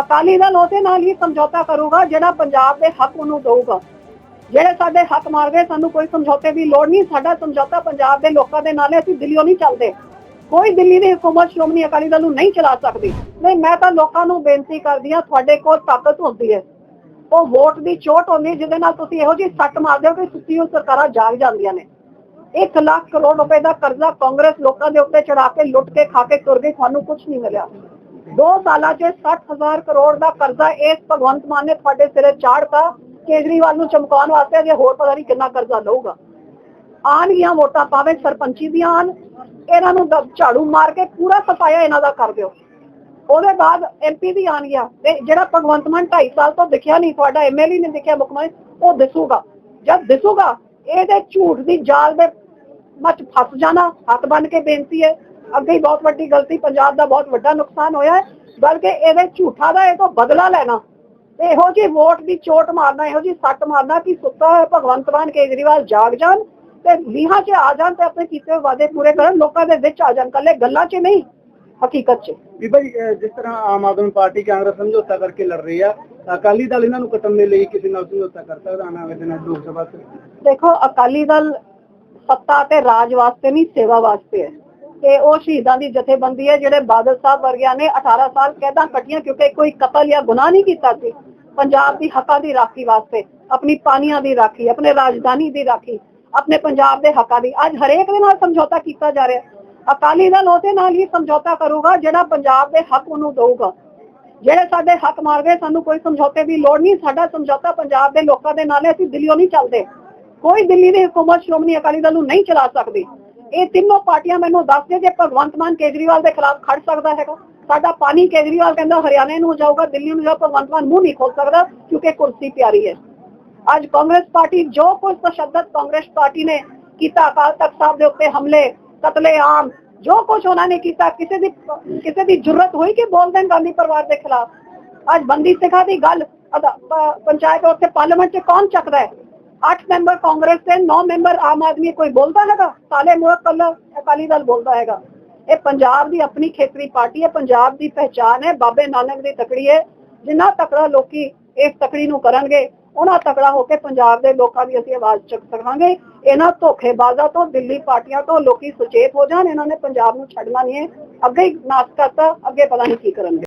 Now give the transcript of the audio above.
ਅਕਾਲੀ ਦਲ ਉਹਦੇ ਨਾਲ ਹੀ ਸਮਝੌਤਾ ਕਰੂਗਾ, ਜਿਹੜਾ ਪੰਜਾਬ ਦੇ ਹੱਕ ਉਹਨੂੰ ਦਊਗਾ। ਜਿਹੜੇ ਸਾਡੇ ਹੱਕ ਮਾਰਦੇ, ਸਾਨੂੰ ਕੋਈ ਸਮਝੌਤੇ ਦੀ ਲੋੜ ਨਹੀਂ। ਸਾਡਾ ਸਮਝੌਤਾ ਪੰਜਾਬ ਦੇ ਲੋਕਾਂ ਦੇ ਨਾਲ ਹੈ ਅਸੀਂ ਦਿੱਲੀੋਂ ਨਹੀਂ ਚੱਲਦੇ। ਕੋਈ ਦਿੱਲੀ ਦੀ ਹੁਕੂਮਤ ਸ਼੍ਰੋਮਣੀ ਅਕਾਲੀ ਦਲ ਨੂੰ ਨਹੀਂ ਚਲਾ ਸਕਦੀ। ਨਹੀਂ, ਮੈਂ ਤਾਂ ਲੋਕਾਂ ਨੂੰ ਬੇਨਤੀ ਕਰਦੀ ਹਾਂ, ਤੁਹਾਡੇ ਕੋਲ ਤਾਕਤ ਹੁੰਦੀ ਹੈ। ਉਹ ਵੋਟ ਦੀ ਚੋਟ ਹੁੰਦੀ ਹੈ, ਜਿਹਦੇ ਨਾਲ ਤੁਸੀਂ ਇਹੋ ਜਿਹੀ ਸੱਟ ਮਾਰਦੇ ਹੋ ਕਿ ਸੁੱਤੀ ਹੋਈ ਸਰਕਾਰਾਂ ਜਾਗ ਜਾਂਦੀਆਂ ਨੇ। 1 ਲੱਖ ਕਰੋੜ ਰੁਪਏ ਦਾ ਕਰਜ਼ਾ ਕਾਂਗਰਸ ਲੋਕਾਂ ਦੇ ਉੱਤੇ ਚੜਾ ਕੇ, ਲੁੱਟ ਕੇ, ਖਾ ਕੇ ਤੁਰ ਗਈ, ਤੁਹਾਨੂੰ ਕੁਝ ਨਹੀਂ ਮਿਲਿਆ। ਦੋ ਸਾਲਾਂ 'ਚ 60000 ਕਰੋੜ ਦਾ ਕਰਜ਼ਾ ਇਸ ਭਗਵੰਤ ਮਾਨ ਨੇ ਤੁਹਾਡੇ ਸਿਰੇ ਚਾੜਤਾ। ਕੇਜਰੀਵਾਲ ਨੂੰ ਚਮਕਾਉਣ ਵਾਸਤੇ ਜੇ ਹੋਰ ਪਤਾ ਨਹੀਂ ਕਿੰਨਾ ਕਰਜ਼ਾ ਲਊਗਾ। ਆਣਗੀਆਂ ਵੋਟਾਂ ਪਾਵੇ ਸਰਪੰਚੀ ਦੀਆਂ ਆਉਣ, ਇਹਨਾਂ ਨੂੰ ਝਾੜੂ ਮਾਰ ਕੇ ਪੂਰਾ ਸਫਾਇਆ ਇਹਨਾਂ ਦਾ ਕਰ ਦਿਓ। ਉਹਦੇ ਬਾਅਦ ਐਮਪੀ ਦੀ ਗਿਆ ਤੇ ਜਿਹੜਾ ਭਗਵੰਤ ਮਾਨ 2.5 ਸਾਲ ਤੋਂ ਦਿਖਿਆ ਨਹੀਂ, ਤੁਹਾਡਾ ਐਮਐਲਏ ਨੇ ਦਿਖਿਆ ਮੁੱਖ ਮੰਤਰੀ, ਉਹ ਦਿਸੂਗਾ। ਜਦ ਦਿਸੂਗਾ, ਇਹਦੇ ਝੂਠ ਦੀ ਜਾਲ ਦੇ ਮੱਚ ਫਸ ਜਾਣਾ, ਹੱਥ ਬੰਨ ਕੇ ਬੇਨਤੀ ਹੈ ਅੱਗੇ ਹੀ ਬਹੁਤ ਵੱਡੀ ਗਲਤੀ ਪੰਜਾਬ ਦਾ ਬਹੁਤ ਵੱਡਾ ਨੁਕਸਾਨ ਹੋਇਆ ਹੈ ਬਲਕਿ ਇਹਦੇ ਝੂਠਾ ਦਾ ਇਹ ਤੋਂ ਬਦਲਾ ਲੈਣਾ। ਇਹੋ ਜੀ ਵੋਟ ਦੀ ਚੋਟ ਮਾਰਨਾ ਇਹੋ ਜੀ ਸੱਟ ਮਾਰਨਾ ਕਿ ਸੁੱਤਾ ਹੋਇਆ ਭਗਵੰਤ ਮਾਨ ਕੇਜਰੀਵਾਲ ਜਾਗ ਜਾਣ ਤੇ ਲੀਹਾਂ 'ਚ ਆ ਜਾਣ ਤੇ ਆਪਣੇ ਕੀਤੇ ਵਾਅਦੇ ਪੂਰੇ ਕਰਨ ਲੋਕਾਂ ਦੇ ਵਿੱਚ ਆ ਜਾਣ। ਕੱਲੇ ਗੱਲਾਂ 'ਚ ਨਹੀਂ ਹਕੀਕਤ 'ਚ। ਜੀ ਅਹ ਜਿਸ ਤਰ੍ਹਾਂ ਆਮ ਆਦਮੀ ਪਾਰਟੀ ਕਾਂਗਰਸ ਸਮਝੌਤਾ ਕਰਕੇ ਲੜ ਰਹੀ ਆ ਅਕਾਲੀ ਦਲ ਇਹਨਾਂ ਨੂੰ ਕੱਟਣ ਦੇ ਲਈ ਕਿਸੇ ਨਾਲ ਸਮਝੌਤਾ ਕਰ ਸਕਦਾ ਆਉਣ ਵਾਲੇ ਦਿਨਾਂ ਲੋਕ ਸਭਾ 'ਚ? ਦੇਖੋ ਅਕਾਲੀ ਦਲ ਸੱਤਾ ਤੇ ਰਾਜ ਵਾਸਤੇ ਨਹੀਂ ਸੇਵਾ ਵਾਸਤੇ ਹੈ। ਤੇ ਉਹ ਸ਼ਹੀਦਾਂ ਦੀ ਜਥੇਬੰਦੀ ਹੈ ਜਿਹੜੇ ਬਾਦਲ ਸਾਹਿਬ ਵਰਗਿਆਂ ਨੇ 18 ਸਾਲ ਕੈਦਾਂ ਕੱਟੀਆਂ ਕਿਉਂਕਿ ਕੋਈ ਕਤਲ ਜਾਂ ਗੁਨਾਹ ਨਹੀਂ ਕੀਤਾ ਸੀ। ਪੰਜਾਬ ਦੀ ਹੱਕਾਂ ਦੀ ਰਾਖੀ ਵਾਸਤੇ, ਆਪਣੀ ਪਾਣੀਆਂ ਦੀ ਰਾਖੀ, ਆਪਣੇ ਰਾਜਧਾਨੀ ਦੀ ਰਾਖੀ, ਆਪਣੇ ਪੰਜਾਬ ਦੇ ਹੱਕਾਂ ਦੀ। ਅੱਜ ਹਰੇਕ ਦੇ ਨਾਲ ਸਮਝੌਤਾ ਕੀਤਾ ਜਾ ਰਿਹਾ। ਅਕਾਲੀ ਦਲ ਉਹਦੇ ਨਾਲ ਹੀ ਸਮਝੌਤਾ ਕਰੂਗਾ ਜਿਹੜਾ ਪੰਜਾਬ ਦੇ ਹੱਕ ਉਹਨੂੰ ਦਊਗਾ। ਜਿਹੜੇ ਸਾਡੇ ਹੱਕ ਮਾਰ ਗਏ ਸਾਨੂੰ ਕੋਈ ਸਮਝੌਤੇ ਦੀ ਲੋੜ ਨਹੀਂ। ਸਾਡਾ ਸਮਝੌਤਾ ਪੰਜਾਬ ਦੇ ਲੋਕਾਂ ਦੇ ਨਾਲ ਹੈ ਅਸੀਂ ਦਿੱਲੀੋਂ ਨਹੀਂ ਚੱਲਦੇ। ਕੋਈ ਦਿੱਲੀ ਦੀ ਹਕੂਮਤ ਸ਼੍ਰੋਮਣੀ ਅਕਾਲੀ ਦਲ ਨੂੰ ਨਹੀਂ ਚਲਾ ਸਕਦੀ। ਇਹ ਤਿੰਨੋਂ ਪਾਰਟੀਆਂ ਮੈਨੂੰ ਦੱਸਦੇ ਜੇ ਭਗਵੰਤ ਮਾਨ ਕੇਜਰੀਵਾਲ ਦੇ ਖਿਲਾਫ ਖੜ ਸਕਦਾ ਹੈਗਾ। ਸਾਡਾ ਪਾਣੀ ਕੇਜਰੀਵਾਲ ਕਹਿੰਦਾ ਹਰਿਆਣੇ ਨੂੰ ਜਾਊਗਾ, ਦਿੱਲੀ ਨੂੰ ਜਾ ਭਗਵੰਤ ਮਾਨ ਮੂੰਹ ਨਹੀਂ ਖੋਲ ਸਕਦਾ ਕਿਉਂਕਿ ਕੁਰਸੀ ਪਿਆਰੀ ਹੈ। ਅੱਜ ਕਾਂਗਰਸ ਪਾਰਟੀ ਜੋ ਕੁਝ ਤਸ਼ੱਦਦ ਕਾਂਗਰਸ ਪਾਰਟੀ ਨੇ ਕੀਤਾ, ਅਕਾਲ ਤਖਤ ਸਾਹਿਬ ਦੇ ਉੱਤੇ ਹਮਲੇ, ਕਤਲੇਆਮ, ਜੋ ਕੁਝ ਉਹਨਾਂ ਨੇ ਕੀਤਾ, ਕਿਸੇ ਦੀ ਕਿਸੇ ਦੀ ਜ਼ਰੂਰਤ ਹੋਈ ਕਿ ਬੋਲ ਦੇਣ ਗਾਂਧੀ ਪਰਿਵਾਰ ਦੇ ਖਿਲਾਫ? ਅੱਜ ਬੰਦੀ ਸਿਖਾ ਦੀ ਗੱਲ ਪੰਚਾਇਤ ਉੱਤੇ ਪਾਰਲੀਮੈਂਟ 'ਚ ਕੌਣ ਚੱਕਦਾ ਹੈ? 8 ਮੈਂਬਰ ਕਾਂਗਰਸ ਤੇ 9 ਮੈਂਬਰ ਆਮ ਆਦਮੀ, ਕੋਈ ਬੋਲਦਾ ਹੈਗਾ? ਸਾਲੇ ਮੂੰਹ ਕੱਲ ਅਕਾਲੀ ਦਲ ਬੋਲਦਾ ਹੈਗਾ। ਇਹ ਪੰਜਾਬ ਦੀ ਆਪਣੀ ਖੇਤਰੀ ਪਾਰਟੀ ਹੈ, ਪੰਜਾਬ ਦੀ ਪਹਿਚਾਨ ਹੈ, ਬਾਬੇ ਨਾਨਕ ਦੀ ਤਕੜੀ ਹੈ। ਜਿੰਨਾ ਤਕੜਾ ਲੋਕੀ ਇਸ ਤਕੜੀ ਨੂੰ ਕਰਨਗੇ, ਉਹਨਾਂ ਤਕੜਾ ਹੋ ਕੇ ਪੰਜਾਬ ਦੇ ਲੋਕਾਂ ਦੀ ਅਸੀਂ ਆਵਾਜ਼ ਚੱਕ ਸਕਾਂਗੇ। ਇਹਨਾਂ ਧੋਖੇਬਾਜ਼ਾਂ ਤੋਂ, ਦਿੱਲੀ ਪਾਰਟੀਆਂ ਤੋਂ ਲੋਕੀ ਸੁਚੇਤ ਹੋ ਜਾਣ, ਇਹਨਾਂ ਨੇ ਪੰਜਾਬ ਨੂੰ ਛੱਡਣਾ ਨਹੀਂ ਹੈ। ਅੱਗੇ ਹੀ ਨਾਸ ਕਰਤਾ ਅੱਗੇ ਪਤਾ ਨਹੀਂ ਕੀ ਕਰਨਗੇ।